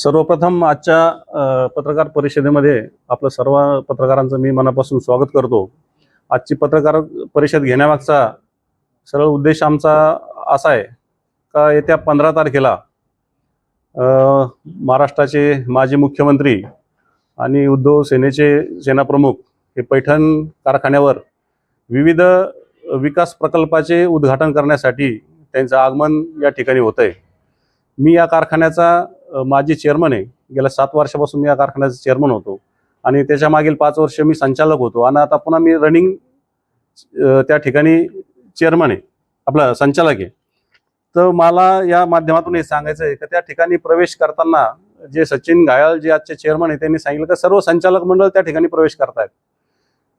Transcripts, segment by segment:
सर्वप्रथम आजच्या पत्रकार परिषदेमध्ये आपलं सर्व पत्रकारांचं मी मनापासून स्वागत करतो. आजची पत्रकार परिषद घेण्यामागचा सरळ उद्देश आमचा असा आहे का येत्या पंधरा तारखेला महाराष्ट्राचे माजी मुख्यमंत्री आणि उद्धव सेनेचे सेनाप्रमुख हे पैठण कारखान्यावर विविध विकास प्रकल्पाचे उद्घाटन करण्यासाठी त्यांचं आगमन या ठिकाणी होतं आहे मी या कारखान्याचा माझी चेअरमन आहे. गेल्या सात वर्षापासून मी या कारखान्याचा चेअरमन होतो. आणि त्याच्या मागील पाच वर्ष मी संचालक होतो. आणि आता पुन्हा मी रनिंग त्या ठिकाणी चेअरमन आहे. आपला संचालक आहे. तर मला या माध्यमातून हे सांगायचं आहे की त्या ठिकाणी प्रवेश करताना जे सचिन घायाळ जे आजचे चेअरमन आहे त्यांनी सांगितलं की सर्व संचालक मंडळ त्या ठिकाणी प्रवेश करतायत.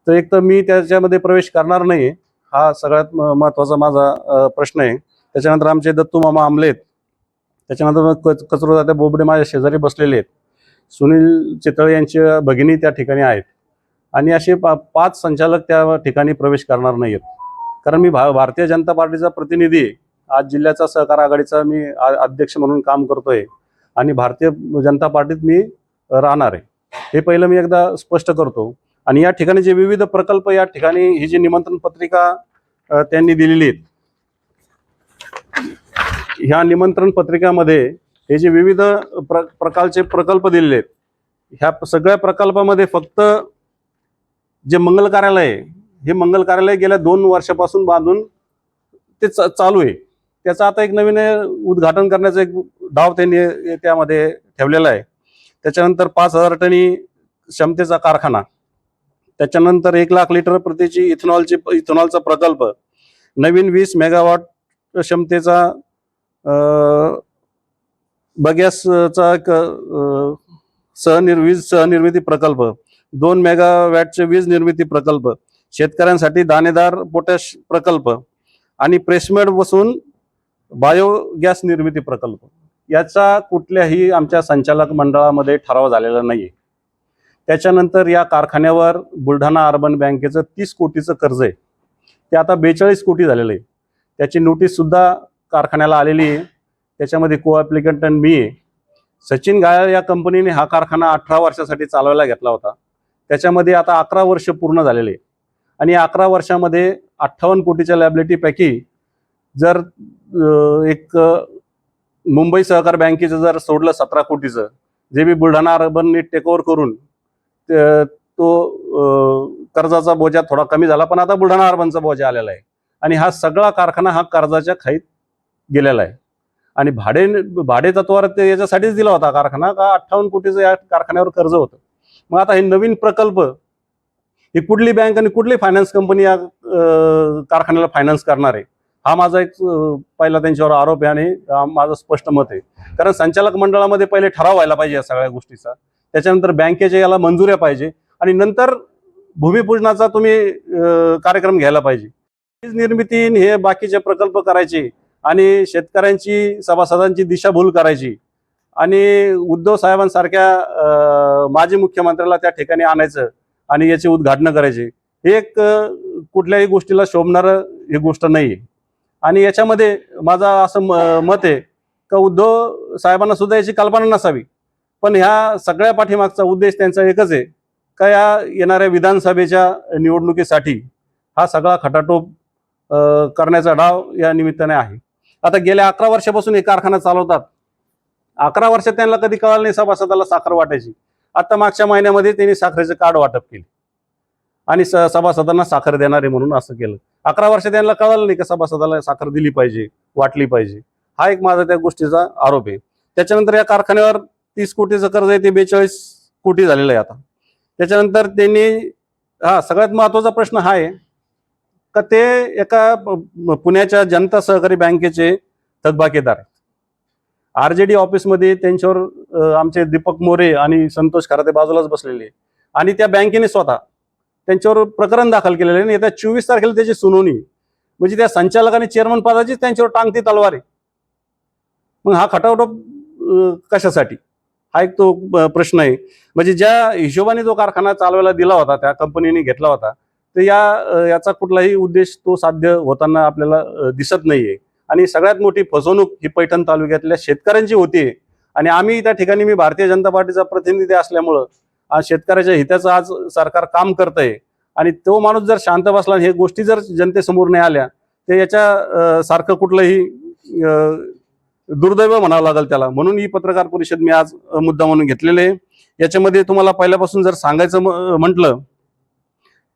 तर एक तर मी त्याच्यामध्ये प्रवेश करणार नाही हा सगळ्यात म- महत्त्वाचा माझा प्रश्न आहे. त्याच्यानंतर आमचे दत्तू मामा आमलेत. त्याच्यानंतर मग कच कचरो जाते बोबडे माझ्या शेजारी बसलेले आहेत. सुनील चितळे यांच्या भगिनी त्या ठिकाणी आहेत. आणि असे पा पाच संचालक त्या ठिकाणी प्रवेश करणार नाही आहेत कारण मी भा भारतीय जनता पार्टीचा प्रतिनिधी आज जिल्ह्याचा सहकार आघाडीचा मी आ- अध्यक्ष म्हणून काम करतोय. आणि भारतीय जनता पार्टीत मी राहणार आहे. हे पहिलं मी एकदा स्पष्ट करतो. आणि या ठिकाणी जे विविध प्रकल्प या ठिकाणी ही जी निमंत्रण पत्रिका त्यांनी दिलेली आहेत ह्या निमंत्रण पत्रिकामध्ये हे जे विविध प्र प्रकारचे प्रकल्प दिलेले आहेत ह्या सगळ्या प्रकल्पामध्ये फक्त जे मंगल कार्यालय आहे हे मंगल कार्यालय गेल्या दोन वर्षापासून बांधून ते चा- चालू आहे. त्याचं आता एक नवीन उद्घाटन करण्याचा एक डाव त्यांनी त्यामध्ये ठेवलेला आहे. त्याच्यानंतर पाच हजार टनी क्षमतेचा कारखाना त्याच्यानंतर एक लाख लिटर प्रतीची इथेनॉलची इथेनॉलचा प्रकल्प नवीन वीस मेगावॉट क्षमतेचा बगॅसचा एक सहनिर्वीज सहनिर् वीज सहनिर्मिती प्रकल्प दोन मेगावॅटचे वीज निर्मिती प्रकल्प शेतकऱ्यांसाठी दाणेदार पोटॅश प्रकल्प आणि प्रेसमेड बसून बायोगॅस निर्मिती प्रकल्प. याचा कुठल्याही आमच्या संचालक मंडळामध्ये ठराव झालेला नाही त्याच्यानंतर या कारखान्यावर बुलढाणा अर्बन बँकेचं तीस कोटीचं कर्ज आहे. ते आता बेचाळीस कोटी झालेलं आहे. त्याची नोटीससुद्धा कारखान्याला आलेली आहे. त्याच्यामध्ये को ॲप्लिकंट आणि मी आहे. सचिन गायळ या कंपनीने हा कारखाना अठरा वर्षासाठी चालवायला घेतला होता. त्याच्यामध्ये आता अकरा वर्ष पूर्ण झालेले आणि अकरा वर्षामध्ये अठ्ठावन्न कोटीच्या लॅबिलिटीपैकी जर एक मुंबई सहकार बँकेचं जर सोडलं सतरा कोटीचं जे बी बुलढाणा अर्बनने टेकओव्हर करून तो कर्जाचा बोजा थोडा कमी झाला. पण आता बुलढाणा अर्बनचा बोजा आलेला आहे. आणि हा सगळा कारखाना हा कर्जाच्या खाईत गेलेला आहे. आणि भाडे भाडे तत्वावर ते याच्यासाठीच दिला होता कारखाना का अठ्ठावन्न कोटीचं या कारखान्यावर कर्ज होतं. मग आता हे नवीन प्रकल्प ही कुठली बँक आणि कुठली फायनान्स कंपनी या कारखान्याला फायनान्स करणार आहे? हा माझा एक पहिला त्यांच्यावर आरोप आहे आणि माझं स्पष्ट मत आहे. कारण संचालक मंडळामध्ये पहिले ठराव व्हायला पाहिजे या सगळ्या गोष्टीचा. त्याच्यानंतर बँकेच्या याला मंजुऱ्या पाहिजे आणि नंतर भूमिपूजनाचा तुम्ही कार्यक्रम घ्यायला पाहिजे. वीज निर्मिती हे बाकीचे प्रकल्प करायचे आणि शेतकऱ्यांची सभासदांची दिशाभूल करायची. आणि उद्धव साहेबांसारख्या माजी मुख्यमंत्र्याला त्या ठिकाणी आणायचं आणि याची उद्घाटनं करायची. हे एक कुठल्याही गोष्टीला शोभणारं ही गोष्ट नाही आहे आणि याच्यामध्ये माझा असं म- मत आहे का उद्धव साहेबांना सुद्धा याची कल्पना नसावी. पण ह्या सगळ्या पाठीमागचा उद्देश त्यांचा एकच आहे का या येणाऱ्या विधानसभेच्या निवडणुकीसाठी हा सगळा खटाटोप करण्याचा डाव या निमित्ताने आहे. आता गेल्या अकरा वर्षापासून हे कारखाना चालवतात. अकरा वर्षात त्यांना कधी कळालं नाही सभासदाला साखर वाटायची. आता मागच्या महिन्यामध्ये त्यांनी साखरेचं कार्ड वाटप केले. आणि स सभासदांना साखर देणारे म्हणून असं केलं. अकरा वर्ष त्यांना कळालं नाही का सभासदाला साखर दिली पाहिजे वाटली पाहिजे. हा एक माझा त्या गोष्टीचा आरोप आहे. त्याच्यानंतर या कारखान्यावर तीस कोटीचं कर्ज आहे ते बेचाळीस कोटी झालेलं आहे आता. त्याच्यानंतर त्यांनी हा सगळ्यात महत्त्वाचा प्रश्न हा आहे का ते एका पुण्याच्या जनता सहकारी बँकेचे थकबाकीदार आहेत. आर जे डी ऑफिसमध्ये त्यांच्यावर आमचे दीपक मोरे आणि संतोष खराते बाजूलाच बसलेले आणि त्या बँकेने स्वतः त्यांच्यावर प्रकरण दाखल केलेलं आहे आणि येत्या चोवीस तारखेला त्याची सुनावणी म्हणजे त्या संचालक आणि चेअरमन पदाचीच त्यांच्यावर टांगती तलवार आहे. मग हा खटावटोप कशासाठी? हा एक तो प्रश्न आहे. म्हणजे ज्या हिशोबाने तो कारखाना चालवायला दिला होता त्या कंपनीने घेतला होता तर या याचा कुठलाही उद्देश तो साध्य होताना आपल्याला दिसत नाहीये. आणि सगळ्यात मोठी फसवणूक ही पैठण तालुक्यातल्या शेतकऱ्यांची होती आणि आम्ही त्या ठिकाणी मी भारतीय जनता पार्टीचा प्रतिनिधी असल्यामुळं आज शेतकऱ्याच्या हिताचं आज सरकार काम करतंय. आणि तो माणूस जर शांत बसला आणि हे गोष्टी जर जनतेसमोर नाही आल्या तर याच्या सारखं कुठलंही दुर्दैव म्हणावं लागेल त्याला. म्हणून ही पत्रकार परिषद मी आज मुद्दा म्हणून घेतलेले आहे. याच्यामध्ये तुम्हाला पहिल्यापासून जर सांगायचं म्हटलं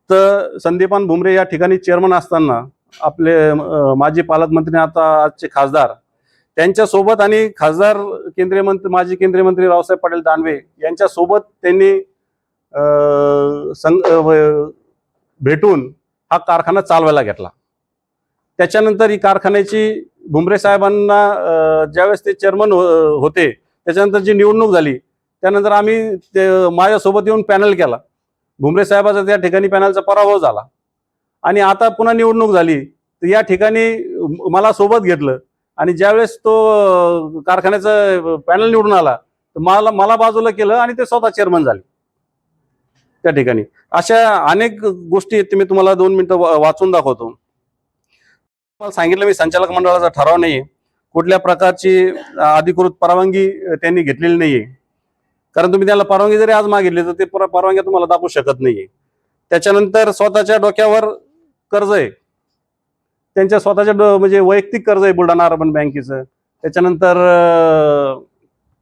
तर संदीपान भुमरे या ठिकाणी चेअरमन असताना आपले माजी पालकमंत्री आता आजचे खासदार त्यांच्यासोबत आणि खासदार केंद्रीय मंत्री माजी केंद्रीय मंत्री रावसाहेब पाटील दानवे यांच्यासोबत त्यांनी संघ भेटून हा कारखाना चालवायला घेतला. त्याच्यानंतर ही कारखान्याची भुमरे साहेबांना ज्यावेळेस ते चेअरमन हो, होते त्याच्यानंतर जी निवडणूक झाली त्यानंतर आम्ही ते माझ्यासोबत येऊन पॅनल केला. भुमरे साहेबाचा त्या ठिकाणी पॅनलचा पराभव झाला. आणि आता पुन्हा निवडणूक झाली. तर या ठिकाणी मला सोबत घेतलं. आणि ज्यावेळेस तो कारखान्याचं कारखान्याचा पॅनल निवडून आला तर मला मला बाजूला केलं आणि ते स्वतः चेअरमन झाले. त्या ठिकाणी. अशा अनेक गोष्टी आहेत मी तुम्हाला दोन मिनिटं वाचून दाखवतो. मला सांगितलं मी संचालक मंडळाचा ठराव नाही कुठल्या प्रकारची अधिकृत परवानगी त्यांनी घेतलेली नाहीये. कारण तुम्ही त्याला परवानगी जरी आज मागितली तर ते परवानगी तुम्हाला दाखवू शकत नाहीये. त्याच्यानंतर स्वतःच्या डोक्यावर कर्ज आहे. त्यांच्या स्वतःच्या म्हणजे वैयक्तिक कर्ज आहे बुलढाणा अर्बन बँकेचं. त्याच्यानंतर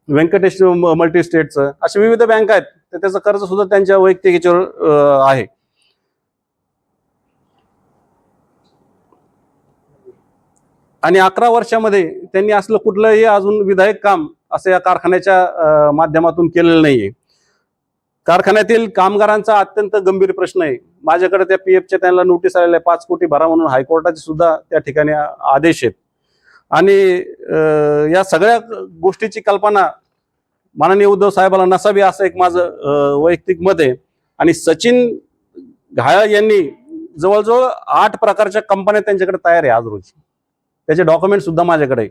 व्यंकटेश मल्टी स्टेटचं अशा विविध बँक आहेत तर त्याचं कर्ज सुद्धा त्यांच्या वैयक्तिक याच्यावर आहे. आणि अकरा वर्षामध्ये त्यांनी असलं कुठलंही अजून विधायक काम असं या कारखान्याच्या माध्यमातून केलेलं नाहीये. कारखान्यातील कामगारांचा अत्यंत गंभीर प्रश्न आहे. माझ्याकडे त्या पी एफच्या त्यांना नोटीस आलेल्या आहे पाच कोटी भरा म्हणून हायकोर्टाचे सुद्धा त्या ठिकाणी आदेश आहेत. आणि या सगळ्या गोष्टीची कल्पना माननीय उद्धव साहेबाला नसावी असं एक माझं वैयक्तिक मत आहे. आणि सचिन घायाळ यांनी जवळजवळ आठ प्रकारच्या कंपन्या त्यांच्याकडे तयार आहे आज रोजी. त्याचे डॉक्युमेंट सुद्धा माझ्याकडे आहे.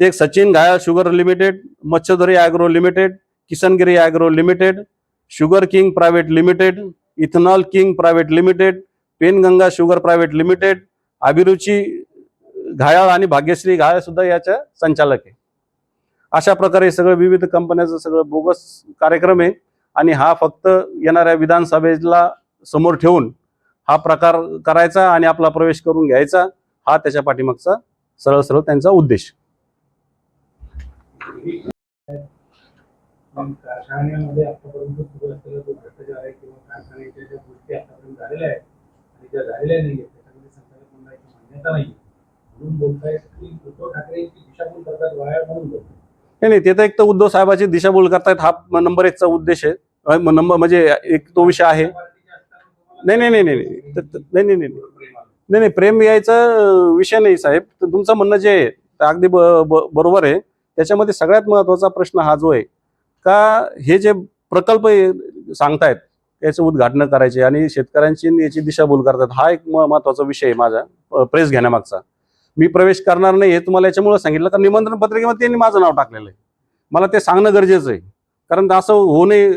ते एक Sachin Ghayal sugar limited Machhadhari agro limited Kisangiri agro limited sugar king private limited ethanol king private limited Penganga sugar private limited Abhiruchi Ghayal आणि भाग्यश्री घायाळ सुद्धा याच्या संचालक आहे. अशा प्रकारे सगळं विविध कंपन्याचं सगळं बोगस कार्यक्रम आहे आणि हा फक्त येणाऱ्या विधानसभेला समोर ठेवून हा प्रकार करायचा आणि आपला प्रवेश करून घ्यायचा हा त्याच्या पाठीमागचा सरळ सरळ त्यांचा उद्देश. कारखान्यामध्ये आतापर्यंत सुरू असलेला जो भ्रष्टाचार आहे किंवा कारखान्याच्या ज्या गोष्टी आतापर्यंत झालेल्या आहेत आणि ज्या झालेल्या नाही आहेत त्याच्यामध्ये संचालक मंडळाची मान्यता नाही म्हणून बोलताय की उद्धव ठाकरे दिशाभूल करतात वाया म्हणून बोलतात. नाही नाही ते तर एक तर उद्धव साहेबाची दिशाभूल करतायत हा नंबर एकचा उद्देश आहे. नंबर म्हणजे एक तो विषय आहे. नाही नाही नाही नाही नाही नाही नाही नाही नाही. प्रेम यायचा विषय नाही साहेब. तुमचं म्हणणं जे आहे अगदी बरोबर आहे. त्याच्यामध्ये सगळ्यात महत्त्वाचा प्रश्न हा जो आहे का हे जे प्रकल्प सांगतायत याचं उद्घाटन करायचे आणि शेतकऱ्यांची याची दिशाभूल करतात हा एक म- महत्त्वाचा विषय आहे माझा प्रेस घेण्यामागचा. मी प्रवेश करणार नाही हे तुम्हाला याच्यामुळे सांगितलं कारण निमंत्रण पत्रिकेमध्ये त्यांनी माझं नाव टाकलेलं आहे. मला ते सांगणं गरजेचं आहे. कारण असं होऊ नये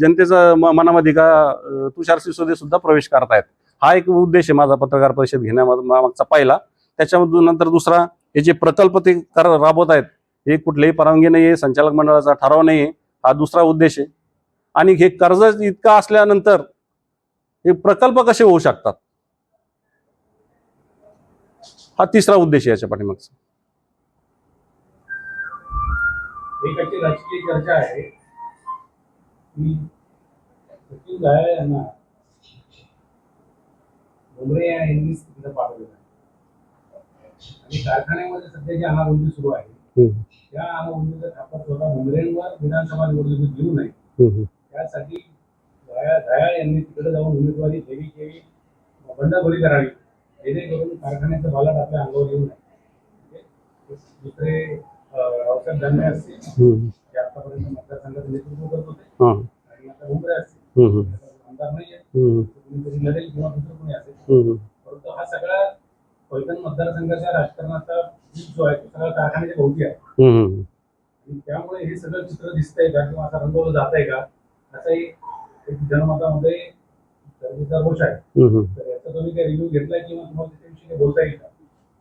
जनतेचा म- मनामध्ये का तुषार सिसोदे सुद्धा प्रवेश करतायत. हा एक उद्देश आहे माझा पत्रकार परिषद घेण्यामागचा पहिला. त्याच्यामधून नंतर दुसरा हे जे प्रकल्प ते कर राबवत आहेत हे कुठलीही परवानगी नाही आहे संचालक मंडळाचा ठराव नाही आहे हा दुसरा उद्देश आहे. आणि हे कर्ज इतकं असल्यानंतर हे प्रकल्प कसे होऊ शकतात? हा तिसरा उद्देश आहे याच्या पाठीमागचा राजकीय चर्चा आहे. की सचिन यांना भुमरे पाठवलेलं आहे. कारखान्यामध्ये सध्या जी अनागोंदी सुरू आहे. त्या अनागोंदीचा थापा स्वतः भुमरेंवर विधानसभा निवडणुकीत घेऊ नये त्यासाठी घायाळ यांनी तिकडे जाऊन उमेदवारी देवी केली बंडखोरी करावी जेणेकरून कारखान्याचं बालाट आपल्या अंगावर येऊ नये दुसरे रावसाहेब दानवे असतील ते आतापर्यंत मतदारसंघाचं नेतृत्व करत होते. आणि आता भुमरे असतील आमदार नाही आहे हम्म. कुणीतरी लढेल किंवा दुसरं कोणी असेल. परंतु हा सगळा पैठण मतदारसंघाच्या राजकारणाचा जो आहे तो सगळा कारखान्याच्या भोवती आहे. हम्म. आणि त्यामुळे हे सगळं चित्र दिसतंय का किंवा असं रंगवलं जात आहे का असाही एक जनमतामध्ये गरजेचा रोष आहे. हम्म. तर याचा तुम्ही काही रिव्ह्यू घेतलाय किंवा तुम्हाला त्याच्याविषयी काही बोलता येईल का?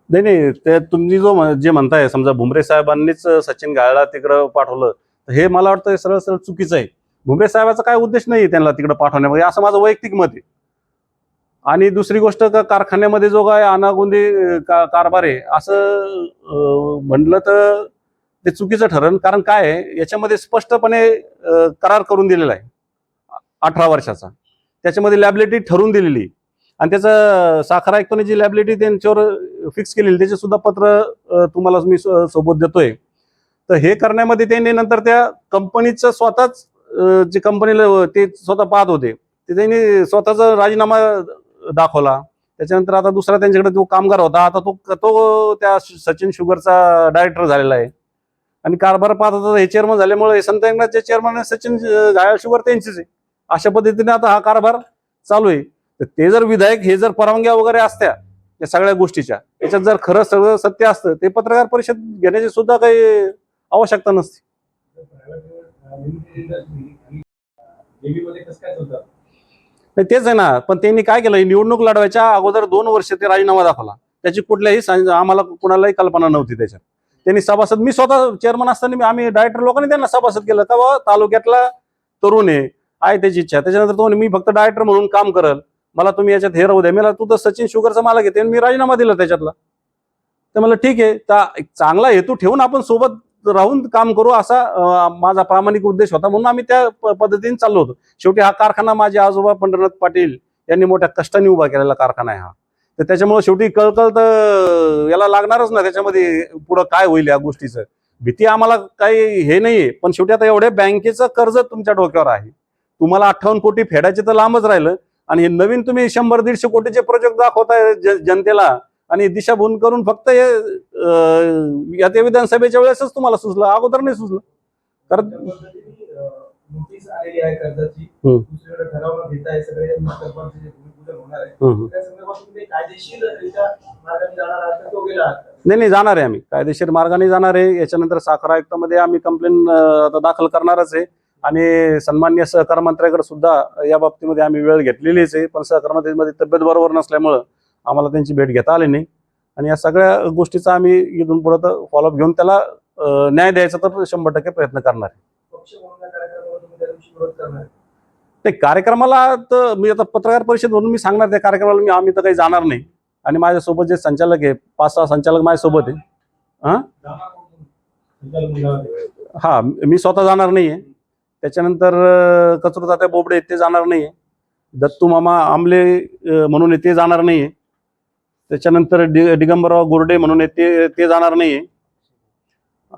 नाही नाही ते तुम्ही जो म्हण- जे म्हणताय समजा भुमरे साहेबांनीच सचिन घायला तिकडं पाठवलं तर हे मला वाटतं सरळ सरळ चुकीचं आहे. भुमरे साहेबाचा काय उद्देश नाही त्यांना तिकडं पाठवण्यामध्ये असं माझं वैयक्तिक मत आहे. आणि दुसरी गोष्ट का कारखान्यामध्ये जो काय अनागोंदी का कारभार आहे असं म्हणलं तर ते चुकीचं ठरण कारण काय आहे याच्यामध्ये स्पष्टपणे करार करून दिलेला आहे. अठरा वर्षाचा. त्याच्यामध्ये लॅबिलिटी ठरवून दिलेली. आणि त्याचं साखर आयुक्ताने जी लॅबिलिटी त्यांच्यावर फिक्स केलेली त्याचे सुद्धा पत्र तुम्हाला मी सोबत देतोय. तर हे करण्यामध्ये त्यांनी नंतर त्या कंपनीचं स्वतःच जे कंपनीला ते स्वतः पाहत होते. ते त्यांनी स्वतःचा राजीनामा दाखवला त्याच्यानंतर आता दुसरा त्यांच्याकडे जो कामगार होता आता तो तो त्या सचिन शुगरचा डायरेक्टर झालेला आहे आणि कारभार पाहत होता हे चेअरमन झाल्यामुळे हे संत एकनाथचे चेअरमन सचिन झाया शुगर त्यांचेच आहे अशा पद्धतीने आता हा कारभार चालू आहे तर ते जर विधायक हे जर परवानग्या वगैरे असत्या या सगळ्या गोष्टीच्या याच्यात जर खरं सगळं सत्य असतं ते पत्रकार परिषद घेण्याची सुद्धा काही आवश्यकता नसते नाही तेच आहे ना. पण त्यांनी काय केलं? निवडणूक लढवायच्या अगोदर दोन वर्ष ते राजीनामा दाखवला. त्याची कुठल्याही आम्हाला कुणालाही कल्पना नव्हती त्याच्यात. त्यांनी सभासद मी स्वतः चेअरमन असताना मी आम्ही डायरेक्टर लोकांनी त्यांना सभासद केलं. तेव्हा तालुक्यातला तरुण आहे आहे त्याची इच्छा. त्याच्यानंतर तो मी फक्त डायरेक्टर म्हणून काम करल. मला तुम्ही याच्यात हे राहू द्या. मला तू तर सचिन शुगरचा मला घेते मी राजीनामा दिला त्याच्यातला. तर मला ठीक आहे. तर एक चांगला हेतू ठेवून आपण सोबत राहून काम करू असा माझा प्रामाणिक उद्देश होता. म्हणून आम्ही त्या पद्धतीने चाललो होतो. शेवटी हा कारखाना माझे आजोबा पंढरनाथ पाटील यांनी मोठ्या कष्टाने उभा केलेला कारखाना आहे हा. तर त्याच्यामुळे शेवटी कळकळ तर याला लागणारच ना. त्याच्यामध्ये पुढं काय होईल या गोष्टीचं? भीती आम्हाला काही हे नाहीये. पण शेवटी आता एवढे बँकेचं कर्ज तुमच्या डोक्यावर आहे. तुम्हाला अठ्ठावन्न कोटी फेडायचे तर लांबच राहिलं. आणि हे नवीन तुम्ही शंभर दीडशे कोटीचे प्रोजेक्ट दाखवताय जनतेला. आणि दिशाभूल करून फक्त हे या ते विधानसभेच्या वेळेसच तुम्हाला सुचलं अगोदर नाही सुचलं. नाही नाही जाणार आहे आम्ही. कायदेशीर मार्गाने जाणार आहे. याच्यानंतर साखर आयुक्तामध्ये आम्ही कंप्लेन आता दाखल करणारच आहे. आणि सन्मान्य सहकार मंत्र्याकडे सुद्धा या बाबतीमध्ये आम्ही वेळ घेतलेलीच आहे. पण सहकार मंत्र्यांमध्ये तब्येत बरोबर नसल्यामुळं आम्हाला त्यांची भेट घेता आली नाही. आणि या सगळ्या गोष्टीचा आम्ही इथून पुढे तर फॉलोअप घेऊन त्याला न्याय द्यायचा तर शंभर टक्के प्रयत्न करणार आहे. या कार्यक्रमाला आहे. तर मी आता पत्रकार परिषद म्हणून मी सांगणार त्या कार्यक्रमाला मी आम्ही तर काही जाणार नाही. आणि माझ्यासोबत जे संचालक आहे पाच सहा संचालक माझ्यासोबत आहे. हा? मी स्वतः जाणार नाहीये. त्याच्यानंतर अं, कचरू बोबडे आहेत ते जाणार नाहीये. दत्तू मामा आमले म्हणून आहे ते जाणार नाहीये. त्याच्यानंतर डि दिगंबरराव गोरडे म्हणून ते ते जाणार नाहीये.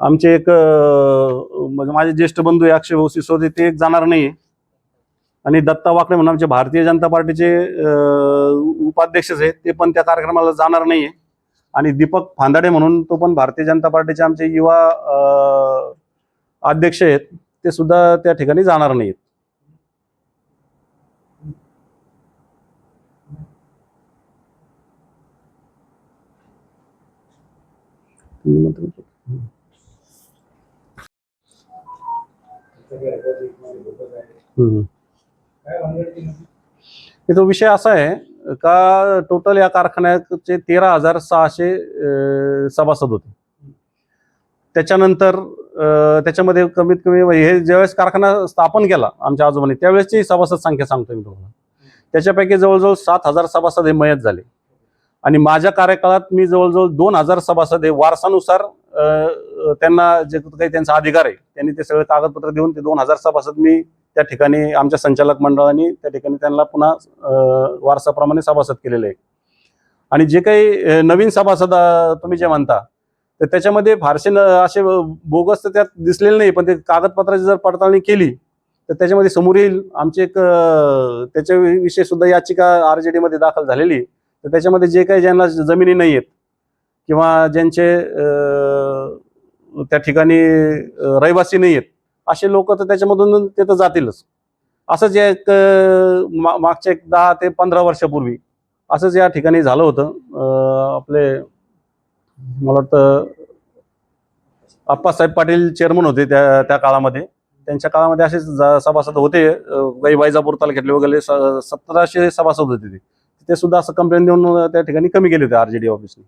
आमचे एक म्हणजे माझे ज्येष्ठ बंधू आहे अक्षय भाऊ सिसोदे ते एक जाणार नाहीये. आणि दत्ता वाकडे म्हणून आमचे भारतीय जनता पार्टीचे उपाध्यक्ष उपाध्यक्षच आहेत ते पण त्या कार्यक्रमाला जाणार नाहीये. आणि दीपक फांदाडे म्हणून तो पण भारतीय जनता पार्टीचे आमचे युवा अध्यक्ष आहेत ते सुद्धा त्या ठिकाणी जाणार नाहीत निमंत्रण केलं तो विषय असा आहे का टोटल या कारखान्याचे तेरा हजार सहाशे सभासद होते. त्याच्यानंतर त्याच्यामध्ये कमीत कमी म्हणजे हे ज्यावेळेस कारखाना स्थापन केला आमच्या आजोबांनी त्यावेळेसची सभासद संख्या सांगतो मी तुम्हाला. त्याच्यापैकी जवळजवळ सात हजार सभासद हे मयत झाले. आणि माझ्या कार्यकाळात मी जवळजवळ दोन हजार सभासद हे वारसानुसार त्यांना जे काही त्यांचा अधिकार आहे त्यांनी ते सगळे कागदपत्र देऊन ते दोन हजार सभासद मी त्या ठिकाणी आमच्या संचालक मंडळाने त्या ठिकाणी त्यांना पुन्हा वारसाप्रमाणे सभासद केलेले आहे. आणि जे काही नवीन सभासद तुम्ही जे म्हणता तर त्याच्यामध्ये फारसे न- असे बोगस तर त्यात दिसलेले नाही पण ते कागदपत्राची जर पडताळणी केली तर त्याच्यामध्ये समोर येईल. आमची एक त्याच्याविषयी सुद्धा याचिका आर जे मध्ये दाखल झालेली तर त्याच्यामध्ये जे काही ज्यांना जमिनी नाही आहेत किंवा ज्यांचे त्या ठिकाणी रहिवासी नाही आहेत असे लोक तर त्याच्यामधून ते तर जातीलच. असंच एक अं, मागच्या एक दहा ते पंधरा वर्षापूर्वी असंच या ठिकाणी झालं होतं. आपले मला वाटतं आप्पासाहेब पाटील चेअरमन होते त्या त्या काळामध्ये. त्यांच्या काळामध्ये असेच सभासद होते. काही वैजापूर तालुक्यातले वगैरे स- सतराशे सभासद होते ते. ते सुद्धा असं कंप्लेंट देऊन त्या ठिकाणी कमी केले होते आरजेडी ऑफिसने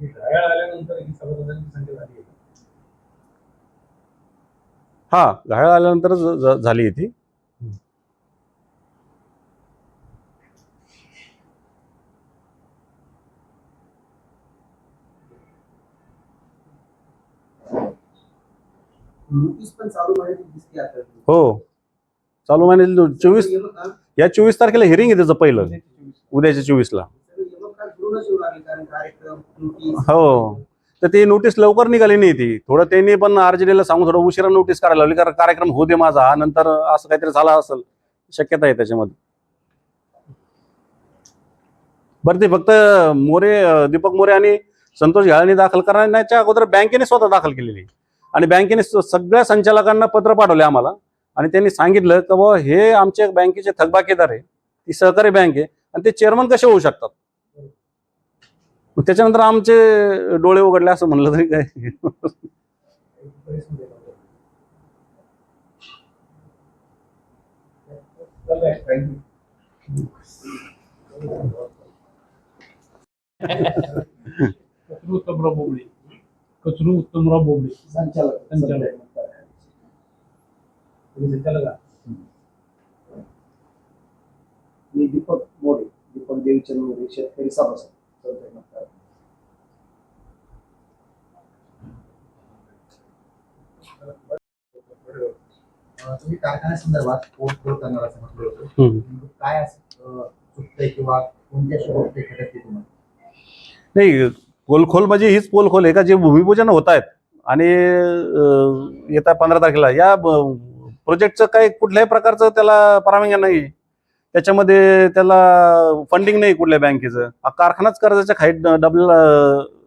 ही घड्याळ आल्यानंतर झाली हा घायल आल्यानंतर ती हो. चालू महिन्यात चोवीस या चोवीस तारखेला हिअरिंग आहे त्याचं पहिलं. उद्याच्या चोवीसला. हो. तर ती नोटीस लवकर निघाली नाही ती. थोडं त्यांनी पण आरजेडीला सांगून थोडं उशिरा नोटीस करायला लावली. कारण कार्यक्रम होऊ दे माझा. नंतर असं काहीतरी झाला असेल. शक्यता आहे त्याच्यामध्ये. बरं ते फक्त मोरे दीपक मोरे आणि संतोष घाळणी दाखल करण्याच्या अगोदर बँकेने स्वतः दाखल केलेली. आहे. आणि बँकेने सगळ्या संचालकांना पत्र पाठवले आम्हाला. आणि त्यांनी सांगितलं की बाबा हे आमचे बँकेचे थकबाकीदार आहे. ती सहकारी बँक आहे. आणि ते चेअरमन कसे होऊ शकतात? त्याच्यानंतर आमचे डोळे उघडले असं म्हणलं तरी काय? कचरू उत्तमराव बोबडे कचरू उत्तमराव बोबडे. संचालक. संचालक. तुम्ही संचालक आहात. मी दीपक मोरे दीपक देवीचंद मोरे शेतकरी सभासद संचालक मंडळ. अं, तुम्ही कारखान्यासंदर्भात पोस्ट पोल करणार असं म्हटलं होतं हम्म. नेमकं काय असं अं, चुकतंय किंवा कोणत्या अशी गोष्ट खटकते तुम्हाला नाही पोलखोल म्हणजे हीच पोलखोल आहे का जे भूमिपूजन होत आहेत आणि येत्या पंधरा तारखेला या प्रोजेक्टचं काही कुठल्याही प्रकारचं त्याला परवानग्या नाही त्याच्यामध्ये त्याला फंडिंग नाही कुठल्या बँकेचं. कारखानाच कर्जाच्या खाईत डबलेला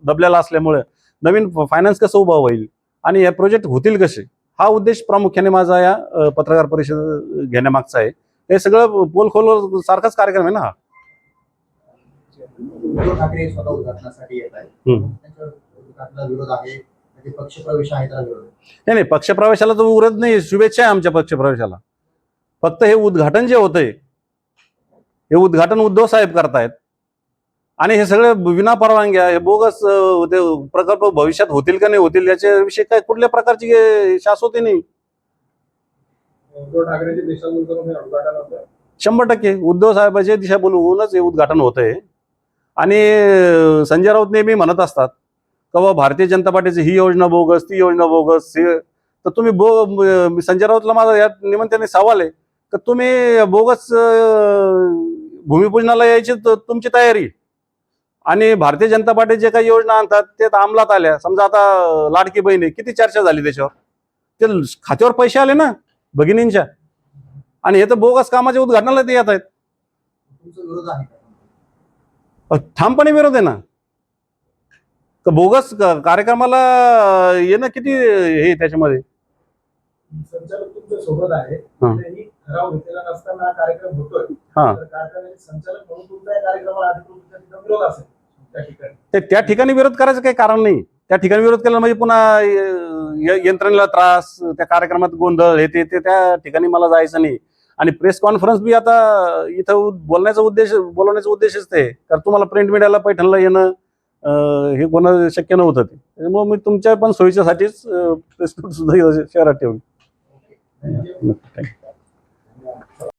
दबलेला असल्यामुळे नवीन फायनान्स कसं उभा होईल? आणि हे प्रोजेक्ट होतील कसे? हा उद्देश प्रामुख्याने माझा या पत्रकार परिषद घेण्यामागचा आहे. हे सगळं पोलखोल सारखाच कार्यक्रम आहे ना हा? उद्धव ठाकरे स्वतः उद्घाटनासाठी येत आहेत. हम्म. त्यांच्या उद्घाटनाला विरोध आहे. म्हणजे नाही पक्षप्रवेशाला तर उरत नाही. शुभेच्छा आहे आमच्या पक्षप्रवेशाला फक्त हे उद्घाटन जे होतंय हे उद्घाटन उद्धव साहेब करतायत. आणि हे सगळे विना परवानग्या हे बोगस ते प्रकल्प भविष्यात होतील का नाही होतील याच्याविषयी काय कुठल्या प्रकारची शाश्वती नाही. होतं शंभर टक्के. उद्धव साहेबांच्या दिशाभूल होऊनच हे उद्घाटन होतंय. आणि अं, संजय राऊत नेहमी म्हणत असतात का बाबा भारतीय जनता पार्टीची ही योजना बोगस ती योजना बोगस हे. तर तुम्ही बो संजय राऊतला माझा या निमित्ताने सवाल आहे. का तुम्ही बोगस भूमिपूजनाला यायची तुमची तयारी. आणि भारतीय जनता पार्टी जे काही योजना आणतात ते अंमलात आल्या. समजा आता लाडकी बहीण किती चर्चा झाली त्याच्यावर? ते खात्यावर पैसे आले ना भगिनींच्या. आणि हे तर बोगस कामाच्या उद्घाटनाला ते येत आहेत. ठामपणे विरोध आहे ना. तर बोगस कार्यक्रमाला येणं किती हे आहे त्याच्यामध्ये हा. ठराव घेतलेला नसताना कार्यक्रम होतोय. हा. तर कारखान्याचे संचालक म्हणून तुमचा या कार्यक्रमाला अधिकृत तिथं विरोध असेल. त्या ठिकाणी. ते त्या ठिकाणी विरोध करायचं काही कारण नाही. त्या ठिकाणी विरोध केला म्हणजे पुन्हा य- यंत्रणेला त्रास त्या कार्यक्रमात गोंधळ हे ते ते त्या ठिकाणी मला जायचं नाही. आणि प्रेस कॉन्फरन्स बी आता इथं उ- बोलण्याचा उद्देश बोलवण्याचा उद्देशच ते. आहे. कारण तुम्हाला प्रिंट मीडियाला पैठणला येणं अ, हे कोणं शक्य नव्हतं ते. त्याच्यामुळे मी तुमच्या पण सोयीच्यासाठीच प्रेस सुद्धा शहरात ठेवली. Thank you.